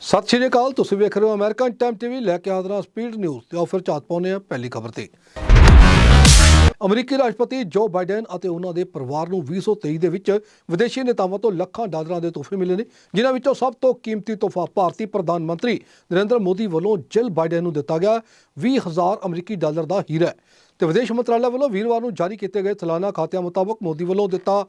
ਸਤਿ ਸ਼੍ਰੀ ਅਕਾਲ, ਤੁਸੀਂ ਵੇਖ ਰਹੇ ਹੋ ਅਮਰੀਕਨ ਟਾਈਮ ਟੀਵੀ ਲੈ ਕੇ ਹਾਜ਼ਰ ਸਪੀਡ ਨਿਊਜ਼ ਤੇ ਆਫਰ ਝਾਤ ਪਾਉਂਦੇ ਆ ਪਹਿਲੀ ਖਬਰ ਤੇ। ਅਮਰੀਕੀ ਰਾਸ਼ਟਰਪਤੀ ਜੋ ਬਾਈਡਨ ਅਤੇ ਉਹਨਾਂ ਦੇ ਪਰਿਵਾਰ ਨੂੰ 2023 ਦੇ ਵਿੱਚ ਵਿਦੇਸ਼ੀ ਨੇਤਾਵਾਂ ਤੋਂ ਲੱਖਾਂ ਡਾਲਰਾਂ ਦੇ ਤੋਹਫੇ ਮਿਲੇ ਨੇ, ਜਿਨ੍ਹਾਂ ਵਿੱਚੋਂ ਸਭ ਤੋਂ ਕੀਮਤੀ ਤੋਹਫਾ ਭਾਰਤੀ ਪ੍ਰਧਾਨ ਮੰਤਰੀ ਨਰਿੰਦਰ ਮੋਦੀ ਵੱਲੋਂ ਜਿਲ ਬਾਈਡਨ ਨੂੰ ਦਿੱਤਾ ਗਿਆ 20000 ਅਮਰੀਕੀ ਡਾਲਰ ਦਾ ਹੀਰਾ ਹੈ। ਤੇ ਵਿਦੇਸ਼ ਮੰਤਰਾਲੇ ਵੱਲੋਂ ਵੀਰਵਾਰ ਨੂੰ ਜਾਰੀ ਕੀਤੇ ਗਏ ਸਾਲਾਨਾ ਖਾਤਿਆਂ ਮੁਤਾਬਕ ਮੋਦੀ ਵੱਲੋਂ ਦਿੱਤਾ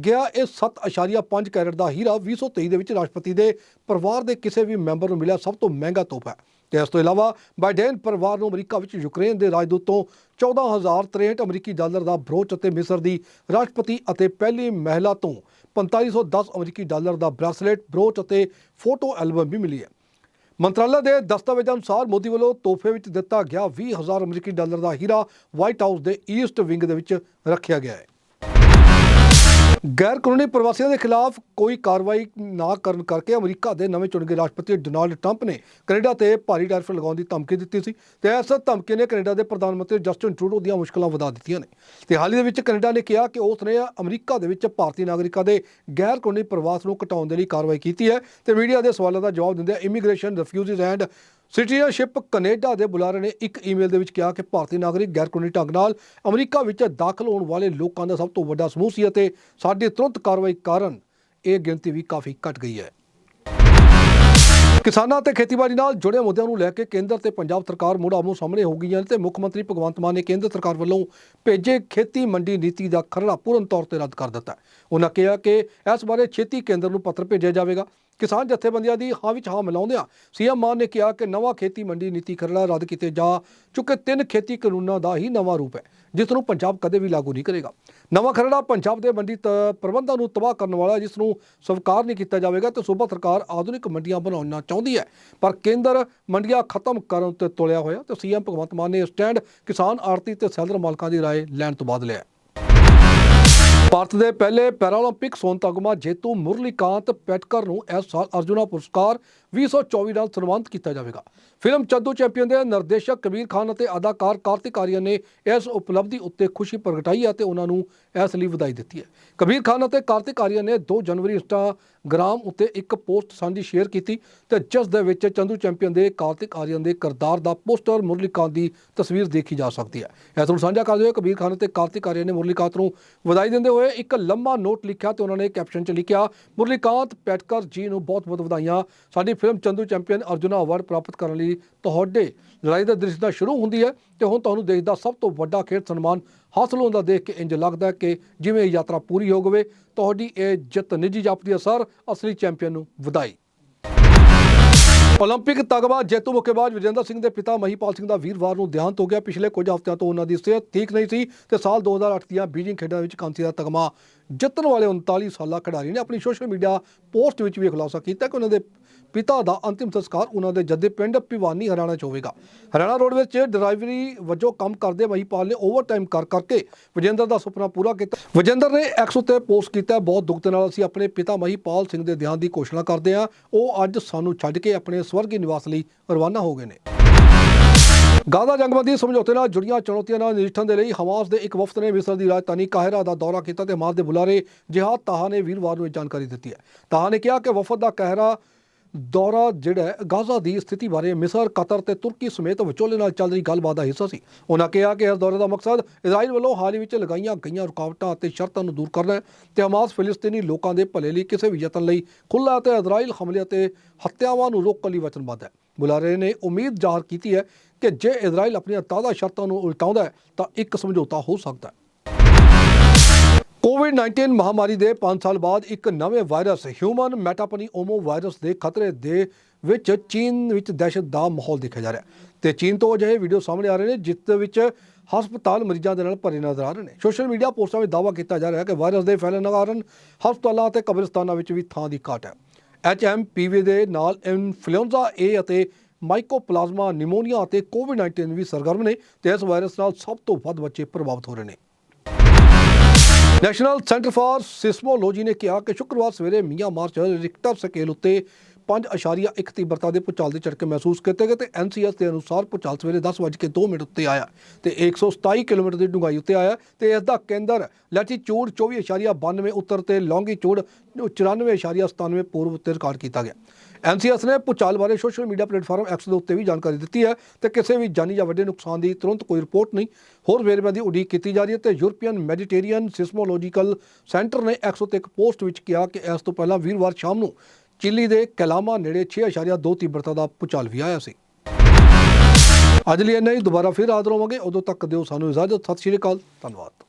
ਗਿਆ ਇਹ 7.5 ਕੈਰਟ ਦਾ ਹੀਰਾ 2023 ਦੇ ਵਿੱਚ ਰਾਸ਼ਟਰਪਤੀ ਦੇ ਪਰਿਵਾਰ ਦੇ ਕਿਸੇ ਵੀ ਮੈਂਬਰ ਨੂੰ ਮਿਲਿਆ ਸਭ ਤੋਂ ਮਹਿੰਗਾ ਤੋਹਫਾ ਹੈ। ਤੇ ਇਸ ਤੋਂ ਇਲਾਵਾ ਬਾਈਡਨ ਪਰਿਵਾਰ ਨੂੰ ਅਮਰੀਕਾ ਵਿੱਚ ਯੂਕਰੇਨ ਦੇ ਰਾਜਦੂਤ ਤੋਂ 14063 ਅਮਰੀਕੀ ਡਾਲਰ ਦਾ ਬਰੋਚ ਅਤੇ ਮਿਸਰ ਦੀ ਰਾਸ਼ਟਰਪਤੀ ਅਤੇ ਪਹਿਲੀ ਮਹਿਲਾ ਤੋਂ 4510 ਅਮਰੀਕੀ ਡਾਲਰ ਦਾ ਬ੍ਰੈਸਲੇਟ, ਬਰੋਚ ਅਤੇ ਫੋਟੋ ਐਲਬਮ ਵੀ ਮਿਲੀ ਹੈ। ਮੰਤਰਾਲਾ ਦੇ ਦਸਤਾਵੇਜ਼ਾਂ ਅਨੁਸਾਰ ਮੋਦੀ ਵੱਲੋਂ ਤੋਹਫੇ ਵਿੱਚ ਦਿੱਤਾ ਗਿਆ 20000 ਅਮਰੀਕੀ ਡਾਲਰ ਦਾ ਹੀਰਾ ਵਾਈਟ ਹਾਊਸ ਦੇ ਈਸਟ ਵਿੰਗ ਦੇ ਵਿੱਚ ਰੱਖਿਆ ਗਿਆ ਹੈ। ਗੈਰ ਕਾਨੂੰਨੀ ਪ੍ਰਵਾਸੀਆਂ ਦੇ ਖਿਲਾਫ ਕੋਈ ਕਾਰਵਾਈ ਨਾ ਕਰਨ ਕਰਕੇ ਅਮਰੀਕਾ ਦੇ ਨਵੇਂ ਚੁਣੇ ਗਏ ਰਾਸ਼ਟਰਪਤੀ ਡੋਨਾਲਡ ਟਰੰਪ ਨੇ ਕੈਨੇਡਾ ਤੇ ਭਾਰੀ ਟੈਰਿਫ ਲਗਾਉਣ ਦੀ ਧਮਕੀ ਦਿੱਤੀ ਸੀ ਤੇ ਇਸ ਧਮਕੀ ਨੇ ਕੈਨੇਡਾ ਦੇ ਪ੍ਰਧਾਨ ਮੰਤਰੀ ਜਸਟਿਨ ਟਰੂਡੋ ਦੀਆਂ ਮੁਸ਼ਕਲਾਂ ਵਧਾ ਦਿੱਤੀਆਂ ਨੇ। ਤੇ ਹਾਲ ਹੀ ਦੇ ਵਿੱਚ ਕੈਨੇਡਾ ਨੇ ਕਿਹਾ ਕਿ ਉਸ ਨੇ ਅਮਰੀਕਾ ਦੇ ਵਿੱਚ ਭਾਰਤੀ ਨਾਗਰਿਕਾਂ ਦੇ ਗੈਰ ਕਾਨੂੰਨੀ ਪ੍ਰਵਾਸ ਨੂੰ ਘਟਾਉਣ ਦੇ ਲਈ ਕਾਰਵਾਈ ਕੀਤੀ ਹੈ ਤੇ ਮੀਡੀਆ ਦੇ ਸਵਾਲਾਂ ਦਾ ਜਵਾਬ ਦਿੰਦਿਆਂ immigration refugees and citizenship Canada ਦੇ ਬੁਲਾਰੇ ਨੇ ਇੱਕ ਈਮੇਲ ਦੇ ਵਿੱਚ ਕਿਹਾ ਕਿ ਭਾਰਤੀ ਨਾਗਰਿਕ ਗੈਰ ਕਾਨੂੰਨੀ ਢੰਗ ਨਾਲ ਅਮਰੀਕਾ ਵਿੱਚ ਦਾਖਲ ਹੋਣ ਵਾਲੇ ਲੋਕਾਂ ਦਾ ਸਭ ਤੋਂ ਵੱਡਾ ਸਮੂਹ ਸੀ ਅਤੇ ਸਾਡੀ ਤੁਰੰਤ ਕਾਰਵਾਈ ਕਾਰਨ ਇਹ ਗਿਣਤੀ ਵੀ ਕਾਫੀ ਘਟ ਗਈ ਹੈ ਕਿਸਾਨਾਂ ਤੇ ਖੇਤੀਬਾੜੀ ਨਾਲ ਜੁੜੇ ਮੁੱਦਿਆਂ ਨੂੰ ਲੈ ਕੇ ਕੇਂਦਰ ਤੇ ਪੰਜਾਬ ਸਰਕਾਰ ਮੁੜ ਆਮੋ ਸਾਹਮਣੇ ਹੋ ਗਈਆਂ ਨੇ ਤੇ ਮੁੱਖ ਮੰਤਰੀ ਭਗਵੰਤ ਮਾਨ ਨੇ ਕੇਂਦਰ ਸਰਕਾਰ ਵੱਲੋਂ ਭੇਜੇ ਖੇਤੀ ਮੰਡੀ ਨੀਤੀ ਦਾ ਖਰੜਾ ਪੂਰਨ ਤੌਰ ਤੇ ਰੱਦ ਕਰ ਦਿੱਤਾ ਹੈ। ਉਹਨਾਂ ਕਿਹਾ ਕਿ ਇਸ ਬਾਰੇ ਛੇਤੀ ਕੇਂਦਰ ਨੂੰ ਪੱਤਰ ਭੇਜਿਆ ਜਾਵੇਗਾ ਕਿਸਾਨ ਜਥੇਬੰਦੀਆਂ ਦੀ ਹਾਂ ਵਿੱਚ ਹਾਂ ਮਿਲਾਉਂਦਿਆਂ ਸੀਐਮ ਮਾਨ ਨੇ ਕਿਹਾ ਕਿ ਨਵਾਂ ਖੇਤੀ ਮੰਡੀ ਨੀਤੀ ਖਰੜਾ ਰੱਦ ਕੀਤੇ ਜਾ ਚੁੱਕੇ ਤਿੰਨ ਖੇਤੀ ਕਾਨੂੰਨਾਂ ਦਾ ਹੀ ਨਵਾਂ ਰੂਪ ਹੈ, ਜਿਸ ਨੂੰ ਪੰਜਾਬ ਕਦੇ ਵੀ ਲਾਗੂ ਨਹੀਂ ਕਰੇਗਾ। ਨਵਾਂ ਖਰੜਾ ਪੰਜਾਬ ਦੇ ਮੰਡੀ ਤ- ਪ੍ਰਬੰਧਾਂ ਨੂੰ ਤਬਾਹ ਕਰਨ ਵਾਲਾ ਜਿਸ ਨੂੰ ਸਵੀਕਾਰ ਨਹੀਂ ਕੀਤਾ ਜਾਵੇਗਾ ਤੇ ਸੂਬਾ ਸਰਕਾਰ ਆਧੁਨਿਕ ਮੰਡੀਆਂ ਬਣਾਉਣਾ ਚਾਹੁੰਦੀ ਹੈ, ਪਰ ਕੇਂਦਰ ਮੰਡੀਆਂ ਖਤਮ ਕਰਨ ਤੇ ਤੁਲਿਆ ਹੋਇਆ ਤੇ ਸੀਐਮ ਭਗਵੰਤ ਮਾਨ ਨੇ ਸਟੈਂਡ ਕਿਸਾਨ ਆੜਤੀ ਤੇ ਸੈਲਰ ਮਾਲਕਾਂ ਦੀ ਰਾਏ ਲੈਣ ਤੋਂ ਬਾਅਦ ਲਿਆ ਭਾਰਤ ਦੇ ਪਹਿਲੇ ਪੈਰਾਲੰਪਿਕ ਸੋਨ ਤਗਮਾ ਜੇਤੂ ਮੁਰਲੀਕਾਂਤ ਪੈਟਕਰ ਨੂੰ ਇਸ ਸਾਲ ਅਰਜੁਨਾ ਪੁਰਸਕਾਰ 2024 ਨਾਲ ਸਨਮਾਨਿਤ ਕੀਤਾ ਜਾਵੇਗਾ। ਫਿਲਮ ਚੱਦੂ ਚੈਂਪੀਅਨ ਦੇ ਨਿਰਦੇਸ਼ਕ ਕਬੀਰ ਖਾਨ ਅਤੇ ਅਦਾਕਾਰ ਕਾਰਤਿਕ ਆਰੀਅਨ ਨੇ ਇਸ ਉਪਲਬਧੀ ਉੱਤੇ ਖੁਸ਼ੀ ਪ੍ਰਗਟਾਈ ਹੈ ਅਤੇ ਉਹਨਾਂ ਨੂੰ ਇਸ ਲਈ ਵਧਾਈ ਦਿੱਤੀ ਹੈ। ਕਬੀਰ ਖਾਨ ਅਤੇ ਕਾਰਤਿਕ ਆਰੀਅਨ ਨੇ 2 ਜਨਵਰੀ ਇੰਸਟਾਗ੍ਰਾਮ ਉੱਤੇ ਇੱਕ ਪੋਸਟ ਸਾਂਝੀ ਸ਼ੇਅਰ ਕੀਤੀ ਤੇ ਜਿਸ ਦੇ ਵਿੱਚ ਚੰਦੂ ਚੈਂਪੀਅਨ ਦੇ ਕਾਰਤਿਕ ਆਰੀਅਨ ਦੇ ਕਿਰਦਾਰ ਦਾ ਪੋਸਟਰ ਮੁਰਲੀਕਾਂਤ ਦੀ ਤਸਵੀਰ ਦੇਖੀ ਜਾ ਸਕਦੀ ਹੈ। ਇਸ ਨੂੰ ਸਾਂਝਾ ਕਰਦੇ ਹੋਏ ਕਬੀਰ ਖਾਨ ਅਤੇ ਕਾਰਤਿਕ ਆਰੀਅਨ ਨੇ ਮੁਰਲੀਕਾਂਤ ਨੂੰ ਵਧਾਈ ਦਿੰਦੇ ਹੋਏ ਇੱਕ ਲੰਮਾ ਨੋਟ ਲਿਖਿਆ ਤੇ ਉਹਨਾਂ ਨੇ ਕੈਪਸ਼ਨ 'ਚ ਲਿਖਿਆ, ਮੁਰਲੀਕਾਂਤ ਪੈਟਕਰ ਜੀ ਨੂੰ ਬਹੁਤ-ਬਹੁਤ ਵਧਾਈਆਂ। ਸਾਡੀ film Chandu champion Arjuna award ਪ੍ਰਾਪਤ ਕਰਨ ਲਈ ਤੁਹਾਡੇ ਲੜਾਈ ਦਾ ਦ੍ਰਿਸ਼ ਦਾ ਸ਼ੁਰੂ ਹੁੰਦੀ ਹੈ ਤੇ ਹੁਣ ਤੁਹਾਨੂੰ ਦੇਸ਼ ਦਾ ਸਭ ਤੋਂ ਵੱਡਾ ਖੇਡ ਸਨਮਾਨ ਹਾਸਲ ਹੁੰਦਾ ਦੇਖ ਕੇ ਇੰਜ ਲੱਗਦਾ ਕਿ ਜਿਵੇਂ ਇਹ ਯਾਤਰਾ ਪੂਰੀ ਹੋ ਗਵੇ, ਤੁਹਾਡੀ ਇਹ ਜਿੱਤ ਨਿੱਜੀ ਜਾਪਦੀ ਹੈ ਸਰ ਅਸਲੀ ਚੈਂਪੀਅਨ ਨੂੰ ਵਧਾਈ। ਓਲੰਪਿਕ ਤਗਮਾ ਜੇਤੂ ਮੁੱਕੇਬਾਜ਼ ਵਿਜੇਂਦਰ ਸਿੰਘ ਦੇ ਪਿਤਾ ਮਹੀਪਾਲ ਸਿੰਘ ਦਾ ਵੀਰਵਾਰ ਨੂੰ ਦੇਹਾਂਤ ਹੋ ਗਿਆ। ਪਿਛਲੇ ਕੁਝ ਹਫ਼ਤਿਆਂ ਤੋਂ ਉਹਨਾਂ ਦੀ ਸਿਹਤ ਠੀਕ ਨਹੀਂ ਸੀ ਤੇ ਸਾਲ 2008 ਦੀਆਂ ਬੀਜਿੰਗ ਖੇਡਾਂ ਵਿੱਚ ਕਾਂਸੀ ਦਾ ਤਗਮਾ ਜਿੱਤਣ ਵਾਲੇ 39 ਸਾਲਾ ਖਿਡਾਰੀ ਨੇ ਆਪਣੀ ਸੋਸ਼ਲ ਮੀਡੀਆ ਪੋਸਟ ਵਿੱਚ ਵੀ ਖੁਲਾਸਾ ਕੀਤਾ ਕਿ ਉਹਨਾਂ ਦੇ ਪਿਤਾ ਦਾ ਅੰਤਿਮ ਸੰਸਕਾਰ ਉਹਨਾਂ ਦੇ ਜੱਦੇ ਪਿੰਡ ਭਿਵਾਨੀ, ਹਰਿਆਣਾ 'ਚ ਹੋਵੇਗਾ। ਹਰਿਆਣਾ ਰੋਡ ਵਿੱਚ ਡਰਾਈਵਰੀ ਵਜੋਂ ਕੰਮ ਕਰਦੇ ਮਹੀਪਾਲ ਨੇ ਓਵਰਟਾਈਮ ਕਰ ਕਰਕੇ ਵਿਜੇਂਦਰ ਦਾ ਸੁਪਨਾ ਪੂਰਾ ਕੀਤਾ। ਵਿਜੇਂਦਰ ਨੇ ਐਕਸ ਉੱਤੇ ਪੋਸਟ ਕੀਤਾ, ਬਹੁਤ ਦੁੱਖ ਦੇ ਨਾਲ ਅਸੀਂ ਆਪਣੇ ਪਿਤਾ ਮਹੀਪਾਲ ਸਿੰਘ ਦੇ ਦੇਹਾਂਤ ਦੀ ਘੋਸ਼ਣਾ ਕਰਦੇ ਹਾਂ। ਉਹ ਅੱਜ ਸਾਨੂੰ ਛੱਡ ਕੇ ਆਪਣੇ ਸਵਰਗੀ ਨਿਵਾਸ ਲਈ ਰਵਾਨਾ ਹੋ ਗਏ ਨੇ। ਗਾਜ਼ਾ ਜੰਗਬੰਦੀ ਸਮਝੌਤੇ ਨਾਲ ਜੁੜੀਆਂ ਚੁਣੌਤੀਆਂ ਨਾਲ ਨਜਿੱਠਣ ਦੇ ਲਈ ਹਮਾਸ ਦੇ ਇੱਕ ਵਫਦ ਨੇ ਮਿਸਰ ਦੀ ਰਾਜਧਾਨੀ ਕਾਹਿਰਾ ਦਾ ਦੌਰਾ ਕੀਤਾ ਤੇ ਹਮਾਸ ਦੇ ਬੁਲਾਰੇ ਜਿਹਾਦ ਤਾਹਾ ਨੇ ਵੀਰਵਾਰ ਨੂੰ ਇਹ ਜਾਣਕਾਰੀ ਦਿੱਤੀ ਹੈ। ਤਾਹਾ ਨੇ ਕਿਹਾ ਕਿ ਵਫਦ ਦਾ ਕਾਹਿਰਾ ਦੌਰਾ ਜਿਹੜਾ ਗਾਜ਼ਾ ਦੀ ਸਥਿਤੀ ਬਾਰੇ ਮਿਸਰ, ਕਤਰ ਤੇ ਤੁਰਕੀ ਸਮੇਤ ਵਿਚੋਲੇ ਨਾਲ ਚੱਲ ਰਹੀ ਗੱਲਬਾਤ ਦਾ ਹਿੱਸਾ ਸੀ। ਉਹਨਾਂ ਕਿਹਾ ਕਿ ਇਸ ਦੌਰੇ ਦਾ ਮਕਸਦ ਇਜ਼ਰਾਈਲ ਵੱਲੋਂ ਹਾਲ ਹੀ ਵਿੱਚ ਲਗਾਈਆਂ ਗਈਆਂ ਰੁਕਾਵਟਾਂ ਅਤੇ ਸ਼ਰਤਾਂ ਨੂੰ ਦੂਰ ਕਰਨਾ ਹੈ ਤੇ ਹਮਾਸ ਫਿਲਿਸਤੀਨੀ ਲੋਕਾਂ ਦੇ ਭਲੇ ਲਈ ਕਿਸੇ ਵੀ ਯਤਨ ਲਈ ਖੁੱਲ੍ਹਾ ਅਤੇ ਇਜ਼ਰਾਈਲ ਹਮਲੇ ਅਤੇ ਹੱਤਿਆਵਾਂ ਨੂੰ ਰੋਕਣ ਲਈ ਵਚਨਬੱਧ ਹੈ। ਬੁਲਾਰੇ ਨੇ ਉਮੀਦ ਜ਼ਾਹਰ ਕੀਤੀ ਹੈ ਕਿ ਜੇ ਇਜ਼ਰਾਈਲ ਆਪਣੀਆਂ ਤਾਜ਼ਾ ਸ਼ਰਤਾਂ ਨੂੰ ਉਲਟਾਉਂਦਾ ਹੈ, ਤਾਂ ਇੱਕ ਸਮਝੌਤਾ ਹੋ ਸਕਦਾ ਹੈ। ਕੋਵਿਡ-19 ਮਹਾਮਾਰੀ ਦੇ 5 ਸਾਲ ਬਾਅਦ ਇੱਕ ਨਵੇਂ virus, human metapneumovirus ਦੇ ਖਤਰੇ ਦੇ ਵਿੱਚ ਚੀਨ ਵਿੱਚ ਦਹਿਸ਼ਤ ਦਾ ਮਾਹੌਲ ਦੇਖਿਆ ਜਾ ਰਿਹਾ ਹੈ। ਤੇ ਚੀਨ ਤੋਂ ਅਜਿਹੇ ਵੀਡੀਓ ਸਾਹਮਣੇ ਆ ਰਹੇ ਨੇ, ਜਿਸ ਦੇ ਵਿੱਚ ਹਸਪਤਾਲ ਮਰੀਜ਼ਾਂ ਦੇ ਨਾਲ ਭਰੇ ਨਜ਼ਰ ਆ ਰਹੇ ਨੇ। ਸੋਸ਼ਲ ਮੀਡੀਆ ਪੋਸਟਾਂ ਵਿੱਚ ਦਾਅਵਾ ਕੀਤਾ ਜਾ ਰਿਹਾ ਹੈ ਕਿ ਵਾਇਰਸ ਦੇ ਫੈਲਣ ਕਾਰਨ ਹਸਪਤਾਲਾਂ ਅਤੇ ਕਬਰਸਤਾਨਾਂ ਵਿੱਚ ਵੀ ਥਾਂ ਦੀ ਘਾਟ ਹੈ। ਐਚਐਮਪੀਵੀ ਦੇ ਨਾਲ ਇਨਫਲੂਐਂਜ਼ਾ ਏ ਅਤੇ ਮਾਈਕੋਪਲਾਜ਼ਮਾ ਨਿਮੋਨੀਆ ਅਤੇ ਕੋਵਿਡ-19 ਵੀ ਸਰਗਰਮ ਨੇ ਤੇ ਇਸ ਵਾਇਰਸ ਨਾਲ ਸਭ ਤੋਂ ਵੱਧ ਬੱਚੇ ਪ੍ਰਭਾਵਿਤ ਹੋ ਰਹੇ ਨੇ। ਨੈਸ਼ਨਲ ਸੈਂਟਰ ਫਾਰ ਸਿਸਮੋਲੋਜੀ ਨੇ ਕਿਹਾ ਕਿ ਸ਼ੁੱਕਰਵਾਰ ਸਵੇਰੇ ਮੀਆਂ ਮਾਰਚ ਰਿਕਟਰ ਸਕੇਲ ਉੱਤੇ 5.1 ਤੀਬਰਤਾ ਦੇ ਭੂਚਾਲ ਦੇ ਝਟਕੇ ਮਹਿਸੂਸ ਕੀਤੇ ਗਏ ਤੇ ਐਨਸੀਐਸ ਦੇ ਅਨੁਸਾਰ ਭੂਚਾਲ ਸਵੇਰੇ 10:02 ਮਿੰਟ ਉੱਤੇ ਆਇਆ ਤੇ 127 ਕਿਲੋਮੀਟਰ ਦੀ ਡੂੰਘਾਈ ਉੱਤੇ ਆਇਆ ਤੇ ਇਸ ਦਾ ਕੇਂਦਰ ਲੈਟੀਚੂਡ 24.92 ਉੱਤਰ ਤੇ ਲੌਂਗੀਚੂਡ 94.97 ਪੂਰਬ ਉੱਤੇ ਰਿਕਾਰਡ ਕੀਤਾ ਗਿਆ। ਐਨਸੀਐਸ ਨੇ ਭੂਚਾਲ ਬਾਰੇ ਸੋਸ਼ਲ ਮੀਡੀਆ ਪਲੇਟਫਾਰਮ ਐਕਸ ਦੇ ਉੱਤੇ ਵੀ ਜਾਣਕਾਰੀ ਦਿੱਤੀ ਹੈ ਤੇ ਕਿਸੇ ਵੀ ਜਾਨੀ ਜਾਂ ਵੱਡੇ ਨੁਕਸਾਨ ਦੀ ਤੁਰੰਤ ਕੋਈ ਰਿਪੋਰਟ ਨਹੀਂ, ਹੋਰ ਵੇਰਵਿਆਂ ਦੀ ਉਡੀਕ ਕੀਤੀ ਜਾ ਰਹੀ ਹੈ ਤੇ ਯੂਰਪੀਅਨ ਮੈਡੀਟੇਰੀਅਨ ਸਿਸਮੋਲੋਜੀਕਲ ਸੈਂਟਰ ਨੇ ਐਕਸ ਉੱਤੇ ਇੱਕ ਪੋਸਟ ਵਿੱਚ ਕਿਹਾ ਕਿ ਇਸ ਤੋਂ ਪਹਿਲਾਂ ਵੀਰਵਾਰ ਸ਼ਾਮ ਨੂੰ ਚਿਲੀ ਦੇ ਕੈਲਾਮਾ ਨੇੜੇ 6.2 ਤੀਬਰਤਾ ਦਾ ਭੂਚਾਲ ਵੀ ਆਇਆ ਸੀ। ਅੱਜ ਲਈ ਇੰਨਾ ਹੀ, ਦੁਬਾਰਾ ਫਿਰ ਹਾਜ਼ਰ ਹੋਵਾਂਗੇ। ਉਦੋਂ ਤੱਕ ਦਿਓ ਸਾਨੂੰ ਇਜਾਜ਼ਤ। ਸਤਿ ਸ਼੍ਰੀ ਅਕਾਲ। ਧੰਨਵਾਦ।